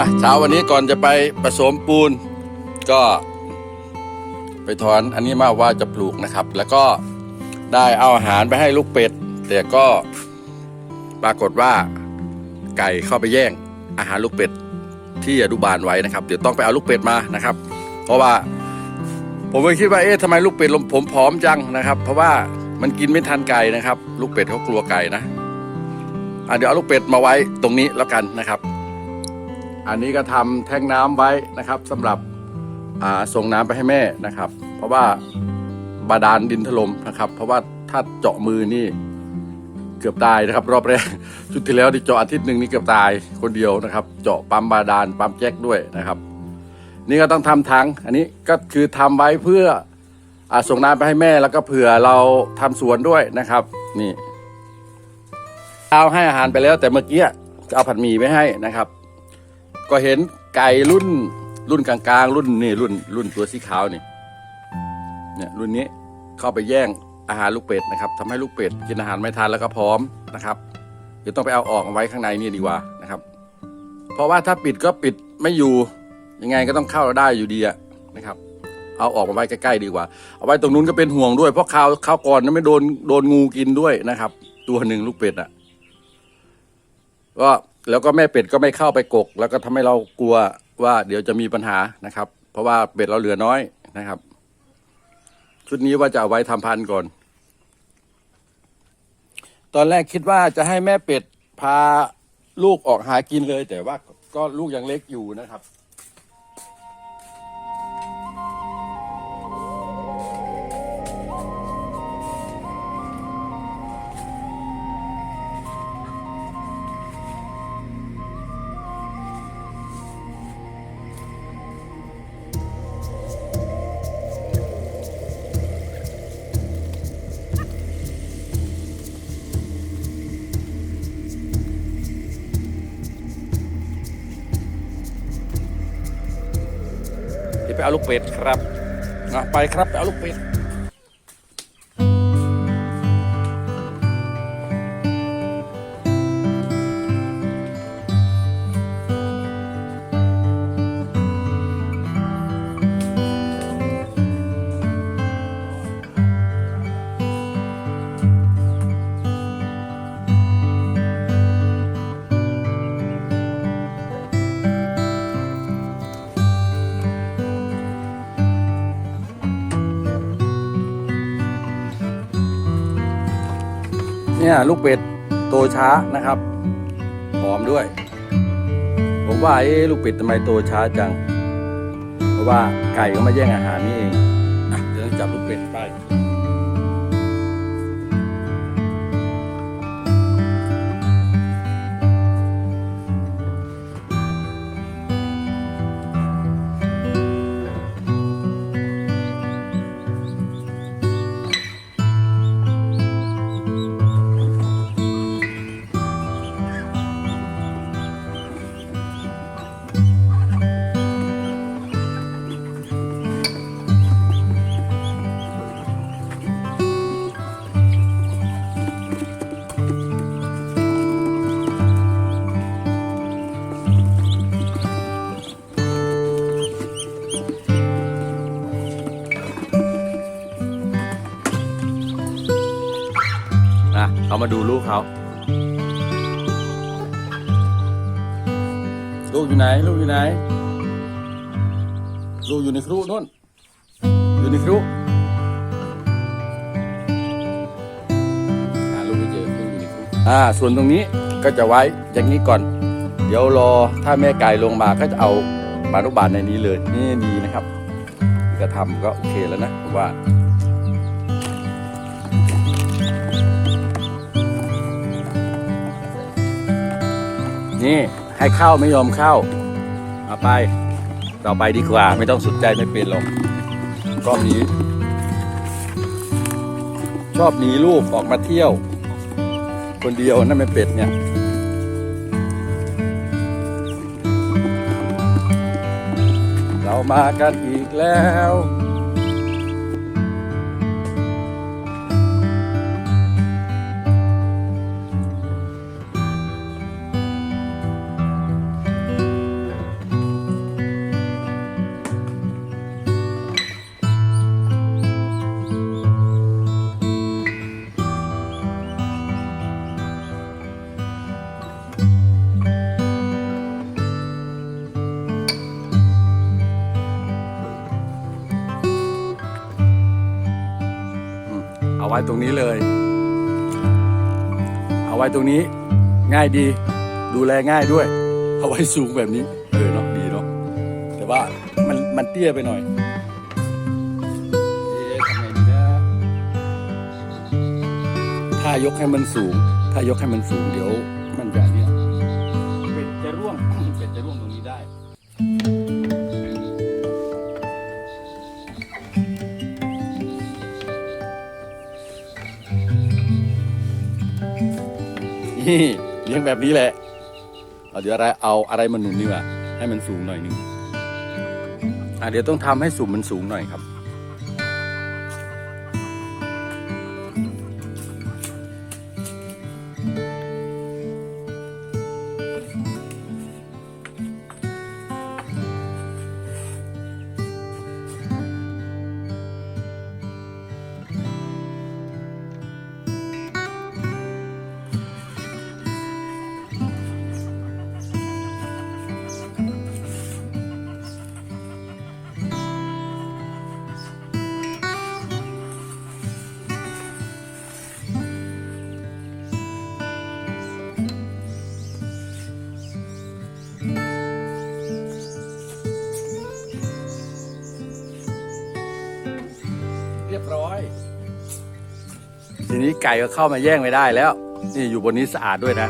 อะเช้าวันนี้ก่อนจะไปผสมปูน ก็ ไปถอนอันนี้มาว่าจะปลูกนะครับ แล้วก็ได้เอาอาหารไปให้ลูกเป็ด แต่ก็ปรากฏว่าไก่เข้าไปแย่งอาหารลูกเป็ดที่อนุบาลไว้นะครับ เดี๋ยวต้องไปเอาลูกเป็ดมานะครับ เพราะว่า ผมก็คิดว่าเอ๊ะทำไมลูกเป็ดลมผมผอมจังนะครับ เพราะว่ามันกินไม่ทันไก่นะครับ ลูกเป็ดเขากลัวไก่นะอะเดี๋ยวเอาลูกเป็ดมาไว้ตรงนี้แล้วกันนะครับ อันนี้ก็ทำแท่งน้ำไว้นะครับสำหรับส่งน้ำไปให้แม่นะครับ เพราะว่าบาดาลดินถล่มนะครับ เพราะว่าถ้าเจาะมือนี่เกือบตายนะครับ รอบแรกชุดที่แล้วที่เจาะอาทิตย์หนึ่งนี่เกือบตายคนเดียวนะครับ เจาะปั๊มบาดาลปั๊มแจ็คด้วยนะครับ นี่ก็ต้องทำถังอันนี้ก็คือทำไว้เพื่ออส่งน้ำไปให้แม่แล้วก็เผื่อเราทำสวนด้วยนะครับ นี่เอาให้อาหารไปแล้วแต่เมื่อกี้เอาผัดหมี่ไปให้นะครับ ก็เห็นไก่รุ่น รุ่นกลางๆ รุ่นนี่รุ่น รุ่นตัวสีขาวนี่เนี่ยรุ่นนี้เข้าไปแย่งอาหารลูกเป็ดนะครับทำให้ลูกเป็ดกินอาหารไม่ทันแล้วก็พร้อมนะครับเดี๋ยวต้องไปเอาออกมาไว้ข้างในนี่ดีกว่านะครับ เพราะว่าถ้าปิดก็ปิดไม่อยู่ยังไงก็ต้องเข้าได้อยู่ดีอะนะครับ เอาออกมาไว้ใกล้ๆดีกว่า เอาไว้ตรงนู้นก็เป็นห่วงด้วยเพราะข้าวข้าวก่อนนั้นไม่โดนโดนงูกินด้วยนะครับ ตัวหนึ่งลูกเป็ดอะก็ แล้วก็แม่เป็ดก็ไม่เข้าไปกก แล้วก็ทำให้เรากลัวว่าเดี๋ยวจะมีปัญหานะครับ เพราะว่าเป็ดเราเหลือน้อยนะครับ ชุดนี้ว่าจะเอาไว้ทำพันธุ์ก่อน ตอนแรกคิดว่าจะให้แม่เป็ดพาลูกออกหากินเลย แต่ว่าก็ลูกยังเล็กอยู่นะครับ ไปเอาลูกเป็ดครับไปครับไปเอาลูกเป็ด เนี่ยลูกเป็ดโตช้านะครับหอมด้วย ผมว่าเอ๊ลูกเป็ดทำไมโตช้าจัง เพราะว่าไก่ก็มาแย่งอาหารนี่เองเดี๋ยวจับลูกเป็ดไป เขามาดูลูกเขาลูกอยู่ไหน ลูกอยู่ไหน ลูกอยู่ในครุนู่น อยู่ในครุหาลูกไม่เจอลูกอยู่ในครุอ่า ส่วนตรงนี้ก็จะไว้อย่างนี้ก่อน เดี๋ยวรอถ้าแม่ไก่ลงมาก็จะเอามานุบาลในนี้เลย นี่ดีนะครับก็ทำก็โอเคแล้วนะผมว่า นี่ให้เข้าไม่ยอมเข้าเอาไป ต่อไปดีกว่า ไม่ต้องสนใจไม่เป็นหรอกก็หนีชอบหนีลูกออกมาเที่ยว คนเดียวนั่นไม่เป็ดเนี่ยเรามากันอีกแล้ว เอาไว้ตรงนี้เลย เอาไว้ตรงนี้ง่ายดี ดูแลง่ายด้วย เอาไว้สูงแบบนี้ เออเนาะดีเนาะแต่ว่ามันมันเตี้ยไปหน่อยทำไงดีนะถ้ายกให้มันสูง ถ้ายกให้มันสูงเดี๋ยว นี่เลี้ยงแบบนี้แหละเอาเดี๋ยวอะไรเอาอะไรมาหนุนดีกว่าให้มันสูงหน่อยหนึงอะเดี๋ยวต้องทำให้สูงมันสูงหน่อยครับ เรียบร้อย ทีนี้ไก่ก็เข้ามาแย่งไม่ได้แล้ว นี่อยู่บนนี้สะอาดด้วยนะ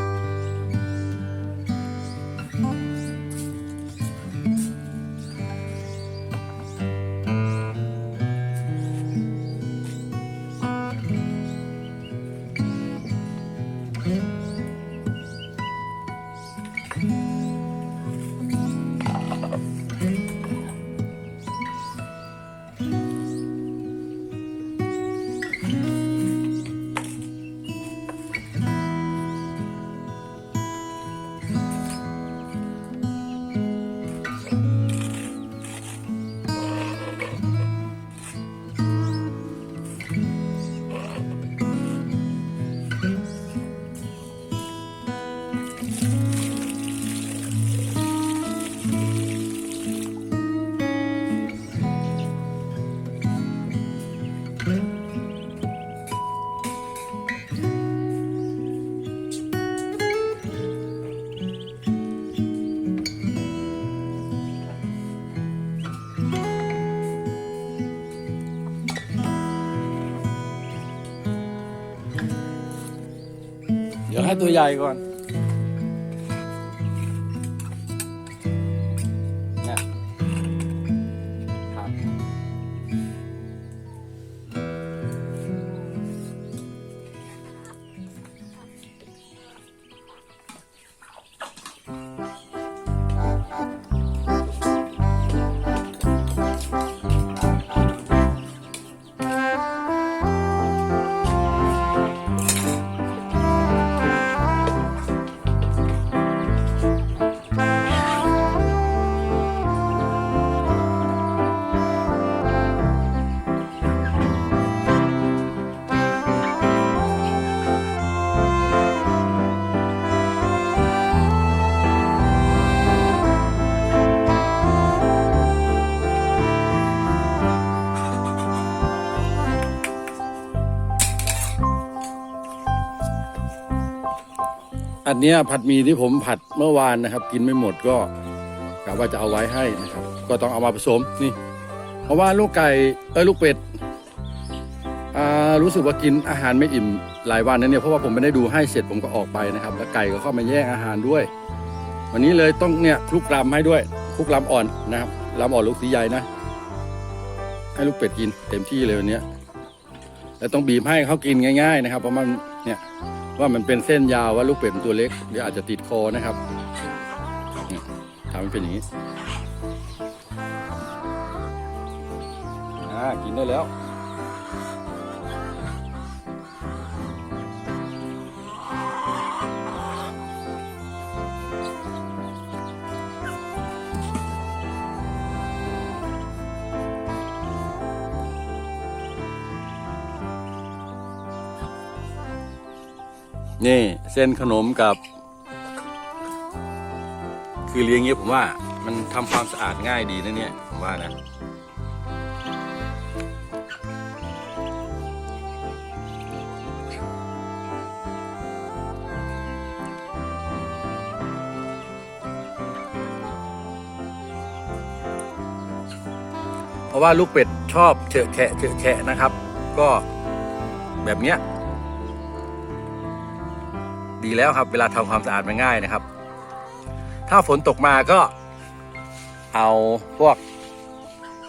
ตัวใหญ่ก่อน อันเนี้ยผัดหมีที่ผมผัดเมื่อวานนะครับ กินไม่หมดก็กะว่าจะเอาไว้ให้นะครับ ก็ต้องเอามาผสมนี่ เพราะว่าลูกไก่เอ้ยลูกเป็ดอ่ารู้สึกว่ากินอาหารไม่อิ่มหลายวันนะเนี่ยเพราะว่าผมไม่ได้ดูให้เสร็จผมก็ออกไปนะครับ แล้วไก่ก็เข้ามาแย่งอาหารด้วย วันนี้เลยต้องเนี่ยคลุกลำให้ด้วยคลุกลำอ่อนนะครับลำอ่อนลูกสีใหญ่นะให้ลูกเป็ดกินเต็มที่เลยวันนี้แล้วต้องบีบให้เขากินง่าย ๆ นะครับเพราะมัน ว่ามันเป็นเส้นยาวว่าลูกเป็ดมันตัวเล็กเดี๋ยวอาจจะติดคอนะครับทำเป็นอย่างนี้อ่ากินได้แล้ว นี่เส้นขนมกับ คือเลี้ยงเงี้ยผมว่า มันทำความสะอาดง่ายดีนะเนี่ยผมว่านะเพราะว่าลูกเป็ดชอบเฉะแฉะเฉะแฉะนะครับ ก็แบบเนี้ย ดีแล้วครับ เวลาทำความสะอาดมันง่ายนะครับ ถ้าฝนตกมาก็เอาพวก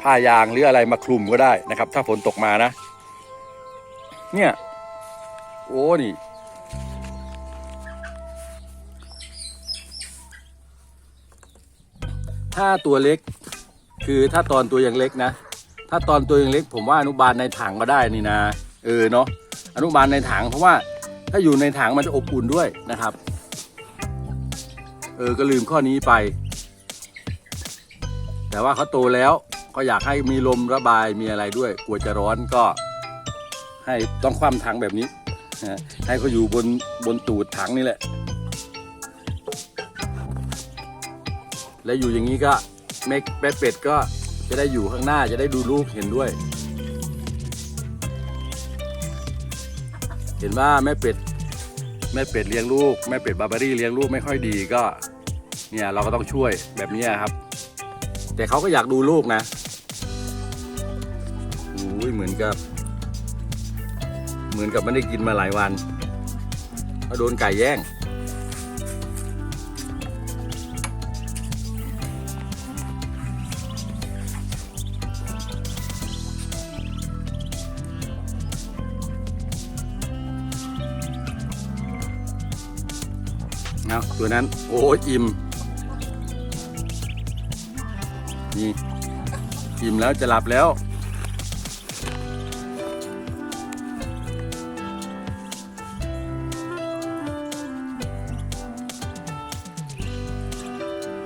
ผ้ายางหรืออะไรมาคลุมก็ได้นะครับ ถ้าฝนตกมานะ เนี่ย โอ้นี่ถ้าตัวเล็กคือถ้าตอนตัวยังเล็กนะ ถ้าตอนตัวยังเล็ก ผมว่าอนุบาลในถังก็ได้นี่นะ เออเนาะอนุบาลในถังเพราะว่า ถ้าอยู่ในถังมันจะอบอุ่นด้วยนะครับ เออก็ลืมข้อนี้ไป แต่ว่าเขาโตแล้วก็อยากให้มีลมระบายมีอะไรด้วย กลัวจะร้อนก็ ให้ต้องคว่ำถังแบบนี้ให้เขาอยู่บนบนตูดถังนี่แหละ และอยู่อย่างนี้ก็แม่แม่เป็ดก็จะได้อยู่ข้างหน้าจะได้ดูลูกเห็นด้วย เห็นว่าแม่เป็ดแม่เป็ดเลี้ยงลูกแม่เป็ดบาร์บารี่เลี้ยงลูกไม่ค่อยดีก็เนี่ยเราก็ต้องช่วยแบบนี้ครับ แต่เขาก็อยากดูลูกนะอุ้ยเหมือนกับ เหมือนกับไม่ได้กินมาหลายวันเขาโดนไก่แย่ง เอาตัวนั้น โอ้ยอิ่มนี่อิ่มแล้วจะหลับแล้ว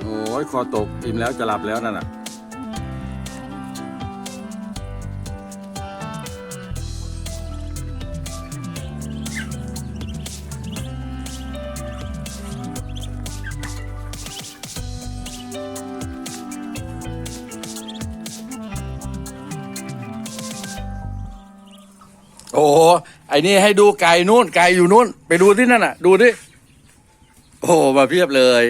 โอ้ยคอตกอิ่มแล้วจะหลับแล้วนั่นน่ะ อ้นี่ให้ดูไก่นู่นไก่อยู่นู่น ไปดูที่นั่นน่ะ ดูดิโอ้มาเพียบเลย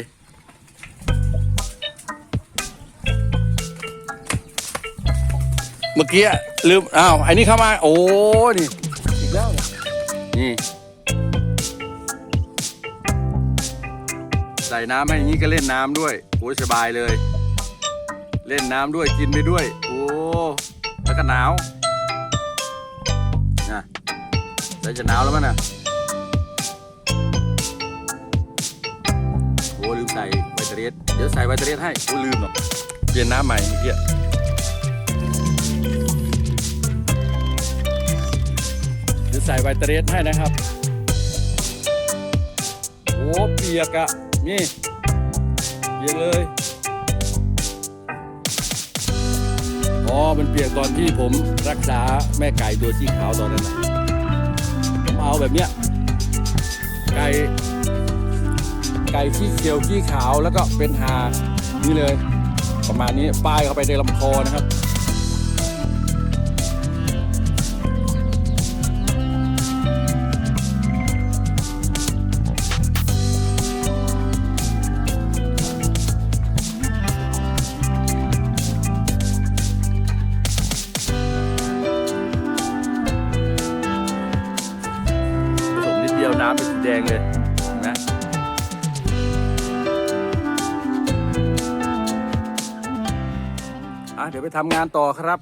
เมื่อกี้ลืมอ้าวไอ้นี่เข้ามา โอ้นี่อีกแล้วนี่ใส่น้ำให้อย่างนี้ก็เล่นน้ำด้วยโอ้ยสบายเลย เล่นน้ำด้วยกินไปด้วย โอ้แล้วก็หนาว แล้วจะหนาวแล้วมั้งนะโอ้ลืมใส่ไวตาเรสเดี๋ยวใส่ไวตาเรสให้โอ้ลืมหรอกเปลี่ยนน้ำใหม่เมื่อกี้เดี๋ยวใส่ไวตาเรสให้นะครับ โอ้เปียกอะนี่เปียกเลยอ๋อ มันเปียกตอนที่ผมรักษาแม่ไก่ตัวสีขาวตอนนั้นนะ เอาแบบเนี้ยไก่ไก่ขี้เขียวขี้ขาวแล้วก็เป็นหานี่เลย ประมาณนี้ป้ายเข้าไปในลำคอนะครับ ดี๋ยวไปทำงานต่อครับ